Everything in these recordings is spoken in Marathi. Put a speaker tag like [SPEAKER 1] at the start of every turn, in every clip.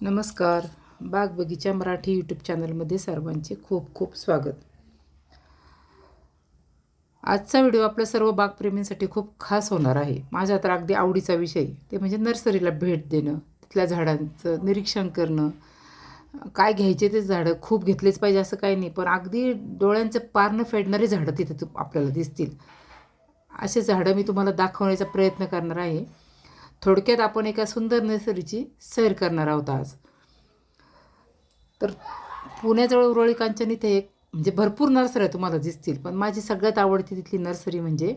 [SPEAKER 1] नमस्कार. बाग बगीचा मराठी यूट्यूब चॅनलमध्ये सर्वांचे खूप खूप स्वागत. आजचा व्हिडिओ आपल्या सर्व बागप्रेमींसाठी खूप खास होणार आहे. माझ्या तर अगदी आवडीचा विषय ते म्हणजे नर्सरीला भेट देणं तिथल्या झाडांचं निरीक्षण करणं. काय घ्यायचे ते झाडं खूप घेतलेच पाहिजे असं काही नाही पण अगदी डोळ्यांचं पारणं फेडणारी झाडं तिथे आपल्याला दिसतील. असे झाडं मी तुम्हाला दाखवण्याचा प्रयत्न करणार आहे. थोडक्यात आपण एका सुंदर नर्सरीची सैर करणार आहोत आज. तर पुण्याजवळ उरळी कांचन इथे एक म्हणजे भरपूर नर्सऱ्या तुम्हाला दिसतील पण माझी सगळ्यात आवडती तिथली नर्सरी म्हणजे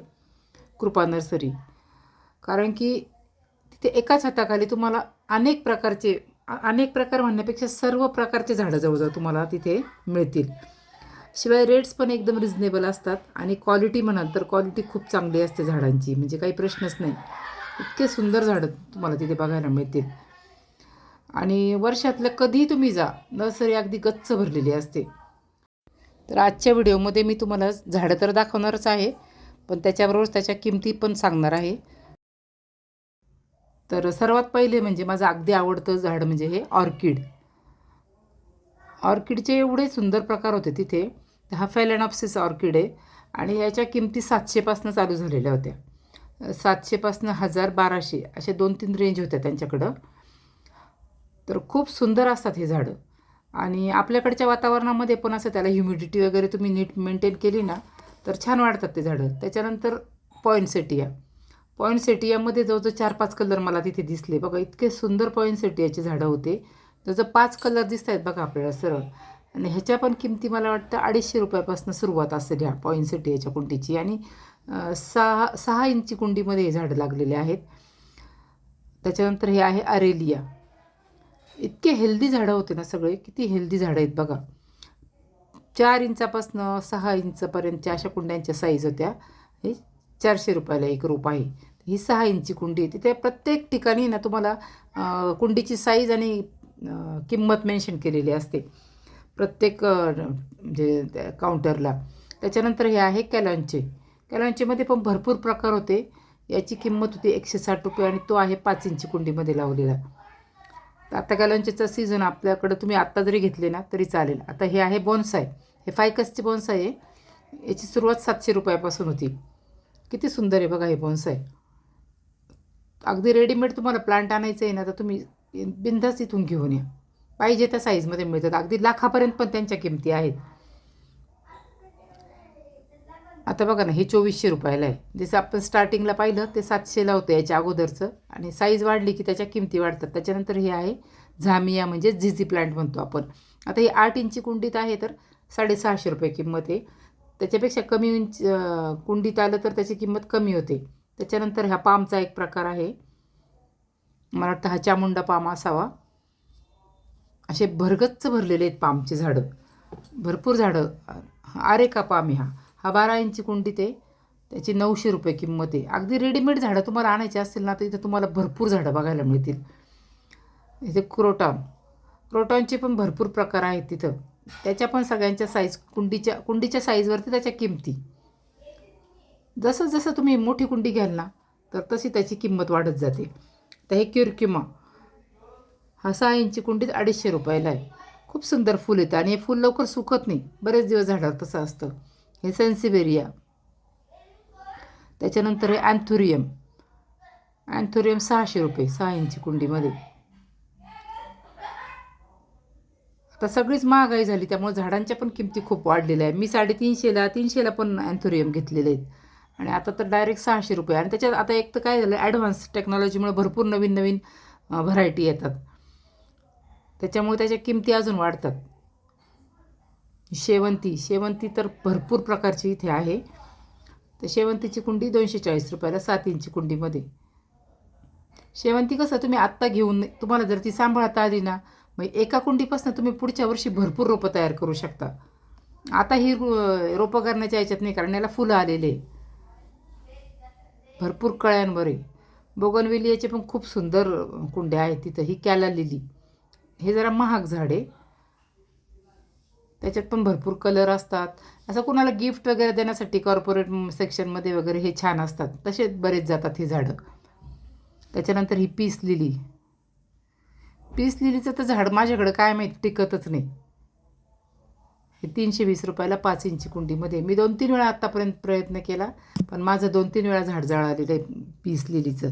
[SPEAKER 1] कृपा नर्सरी. कारण की तिथे एकाच हाताखाली तुम्हाला अनेक प्रकारचे अनेक प्रकार म्हणण्यापेक्षा सर्व प्रकारचे झाडं जवळजवळ तुम्हाला तिथे मिळतील. शिवाय रेट्स पण एकदम रिझनेबल असतात आणि क्वालिटी म्हणाल तर क्वालिटी खूप चांगली असते झाडांची म्हणजे काही प्रश्नच नाही. इतके सुंदर झाडं तुम्हाला तिथे बघायला मिळतील. आणि वर्षातलं कधीही तुम्ही जा नर्सरी अगदी गच्च भरलेली असते. तर आजच्या व्हिडिओमध्ये मी तुम्हाला झाडं तर दाखवणारच आहे पण त्याच्याबरोबर त्याच्या किमती पण सांगणार आहे. तर सर्वात पहिले म्हणजे माझं अगदी आवडतं झाड म्हणजे हे ऑर्किड. ऑर्किडचे एवढे सुंदर प्रकार होते तिथे. हा फॅलेनॉप्सिस ऑर्किड आहे आणि याच्या किमती सातशेपासून चालू झालेल्या होत्या. सातशेपासून हजार बाराशे असे दोन तीन रेंज होत्या त्यांच्याकडं. तर खूप सुंदर असतात हे झाडं. आणि आपल्याकडच्या वातावरणामध्ये पण असं त्याला ह्युमिडिटी वगैरे तुम्ही नीट मेंटेन केली ना तर छान वाढतात ते झाडं. त्याच्यानंतर पॉईंटसेटिया पॉईंटसेटियामध्ये जवळजवळ चार पाच कलर मला तिथे दिसले. बघा इतके सुंदर पॉईंटसेटियाचे झाडं होते. जवळजवळ पाच कलर दिसत आहेत बघा आपल्याला सरळ. आणि ह्याच्या पण किमती मला वाटतं अडीचशे रुपयापासून सुरुवात असेल ह्या ह्याच्या कुंडीची. आणि सहा सहा इंची कुंडीमध्ये हे झाडं लागलेले आहेत. त्याच्यानंतर हे आहे अरेलिया. इतके हेल्दी झाडं होते ना सगळे किती हेल्दी झाडं आहेत बघा. चार इंचापासनं सहा इंचपर्यंतच्या अशा कुंड्यांच्या साईज होत्या. हे चारशे रुपयाला एक रोप आहे. ही सहा इंची कुंडी आहे. तिथे प्रत्येक ठिकाणी ना तुम्हाला कुंडीची साईज आणि किंमत मेन्शन केलेली असते. प्रत्येक म्हणजे त्या काउंटरला. त्याच्यानंतर हे आहे कॅलॉनचे कॅलॉनचेमध्ये पण भरपूर प्रकार होते. याची किंमत होती एकशे साठ रुपये आणि तो आहे पाच इंची कुंडीमध्ये लावलेला. तर आता कॅलॉनचेचा सीझन आपल्याकडं तुम्ही आत्ता जरी घेतले ना तरी चालेल. आता हे आहे बॉन्साय. हे फायकसचे बॉन्साय आहे. याची सुरुवात सातशे रुपयापासून होती. किती सुंदर आहे बघा हे बॉन्साय. अगदी रेडीमेड तुम्हाला प्लांट आणायचं आहे ना तर तुम्ही बिंदास इथून घेऊन या. पाहिजे त्या साईजमध्ये मिळतात. अगदी लाखापर्यंत पण त्यांच्या किमती आहेत. आता बघा ना हे चोवीसशे रुपयाला आहे. जसं आपण स्टार्टिंगला पाहिलं ते सातशेला होतं याच्या अगोदरचं. आणि साईज वाढली की त्याच्या किमती वाढतात. त्याच्यानंतर हे आहे झामिया म्हणजे झिझी प्लांट म्हणतो आपण. आता ही आठ इंची कुंडीत आहे तर साडेसहाशे रुपये किंमत आहे. त्याच्यापेक्षा कमी इंच कुंडीत आलं तर त्याची किंमत कमी होते. त्याच्यानंतर ह्या पामचा एक प्रकार आहे. मला वाटतं हा चामुंडा पाम असावा. असे भरगच्च भरलेले आहेत पामचे झाडं. भरपूर झाडं. आरेका पाम आहे हा हा बारा इंची कुंडी ते त्याची नऊशे रुपये किंमत आहे. अगदी रेडीमेड झाडं तुम्हाला आणायची असतील ना तर इथं तुम्हाला भरपूर झाडं बघायला मिळतील. इथे क्रोटॉन. क्रोटॉनचे पण भरपूर प्रकार आहेत तिथं. त्याच्या पण सगळ्यांच्या साईज कुंडीच्या कुंडीच्या साईजवरती त्याच्या किमती. जसं जसं तुम्ही मोठी कुंडी घ्याल ना तर तशी त्याची किंमत वाढत जाते. तर हे क्युरक्युमा हा सहा इंची कुंडीत अडीचशे रुपयाला आहे. खूप सुंदर फुल येतं आणि हे फुल लवकर सुकत नाही. बरेच दिवस झाडावर तसं असतं. हे सेन्सिबेरिया. त्याच्यानंतर हे अँथुरियम. अँथुरियम सहाशे रुपये सहा इंची कुंडीमध्ये. आता सगळीच महागाई झाली त्यामुळे झाडांच्या पण किमती खूप वाढलेल्या आहे मी साडेतीनशेला तीनशेला पण अँथुरियम घेतलेले आहेत. आणि आता तर डायरेक्ट सहाशे रुपये. आणि त्याच्यात आता एक तर काय झालं ॲडव्हान्स टेक्नॉलॉजीमुळे भरपूर नवीन नवीन व्हरायटी येतात. त्याच्यामुळे त्याच्या किमती अजून वाढतात. शेवंती शेवंती तर भरपूर प्रकारची इथे आहे. तर शेवंतीची कुंडी दोनशे चाळीस रुपयाला सात इंची कुंडीमध्ये. शेवंती कसं तुम्ही आत्ता घेऊन तुम्हाला जर ती सांभाळता आली ना मग एका कुंडीपासून तुम्ही पुढच्या वर्षी भरपूर रोपं तयार करू शकता. आता ही रोपं करण्याच्या याच्यात नाही कारण याला फुलं आलेले. आहे. भरपूर कळ्यांवर आहे. बोगनवेलियाचे पण खूप सुंदर कुंड्या आहेत तिथं ही कॅला लिली हे जरा महाग झाड आहे. त्याच्यात पण भरपूर कलर असतात. असं कुणाला गिफ्ट वगैरे देण्यासाठी कॉर्पोरेट सेक्शनमध्ये वगैरे हे छान असतात. तसेच बरेच जातात हे झाडं. त्याच्यानंतर ही पीस लिली. पीस लिलीचं तर झाड माझ्याकडं काय माहीत टिकतच नाही. हे तीनशे वीस रुपयाला पाच इंची कुंडीमध्ये. मी दोन तीन वेळा आत्तापर्यंत प्रयत्न केला पण माझं दोन तीन वेळा झाड जळालेलं आहे पीस लिलीचं.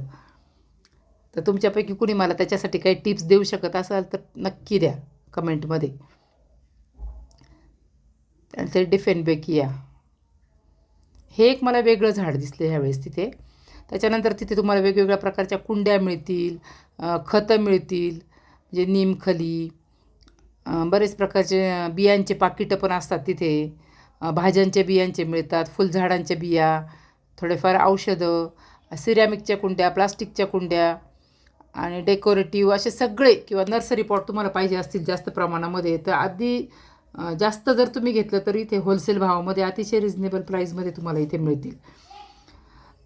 [SPEAKER 1] तर तुमच्यापैकी कुणी मला त्याच्यासाठी काही टिप्स देऊ शकत असाल तर नक्की द्या कमेंटमध्ये. त्यानंतर ते डिफेनबेकिया हे एक मला वेगळं झाड दिसलं ह्यावेळेस तिथे. त्याच्यानंतर तिथे तुम्हाला वेगवेगळ्या प्रकारच्या कुंड्या मिळतील खतं मिळतील म्हणजे निमखली बरेच प्रकारचे बियांचे पाकिटं पण असतात तिथे. भाज्यांच्या बियांचे मिळतात फुलझाडांच्या बिया थोडेफार औषधं सिरॅमिकच्या कुंड्या प्लास्टिकच्या कुंड्या आणि डेकोरेटिव्ह असे सगळे किंवा नर्सरी पॉट तुम्हाला पाहिजे असतील जास्त प्रमाणामध्ये तर आधी जास्त जर तुम्ही घेतलं तर इथे होलसेल भावामध्ये अतिशय रिझनेबल प्राईजमध्ये तुम्हाला इथे मिळतील.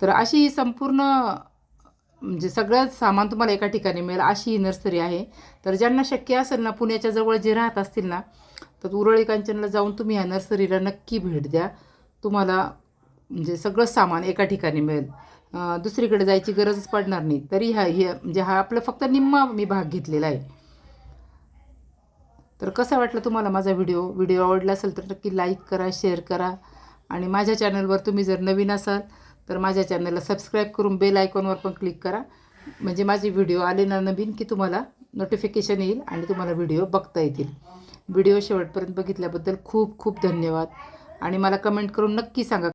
[SPEAKER 1] तर अशी ही संपूर्ण म्हणजे सगळंच सामान तुम्हाला एका ठिकाणी मिळेल अशी ही नर्सरी आहे. तर ज्यांना शक्य असेल ना पुण्याच्या जवळ जे राहत असतील ना तर उरळी कांचनला जाऊन तुम्ही ह्या नर्सरीला नक्की भेट द्या. तुम्हाला म्हणजे सगळं सामान एका ठिकाणी मिळेल. दुसरीकडे जायची गरजच पडणार नाही. तरी ह्या हे म्हणजे हा आपलं फक्त निम्मा मी भाग घेतलेला आहे. तर कसा वाटला तुम्हाला माझा व्हिडिओ? व्हिडिओ आवडला असेल तर नक्की लाईक करा शेअर करा. आणि माझ्या चॅनलवर तुम्ही जर नवीन असाल तर माझ्या चॅनलला सबस्क्राईब करून बेल आयकॉनवर पण क्लिक करा. म्हणजे माझे व्हिडिओ आले ना नवीन की तुम्हाला नोटिफिकेशन येईल आणि तुम्हाला व्हिडिओ बघता येतील. व्हिडिओ शेवटपर्यंत बघितल्याबद्दल खूप खूप धन्यवाद. आणि मला कमेंट करून नक्की सांगा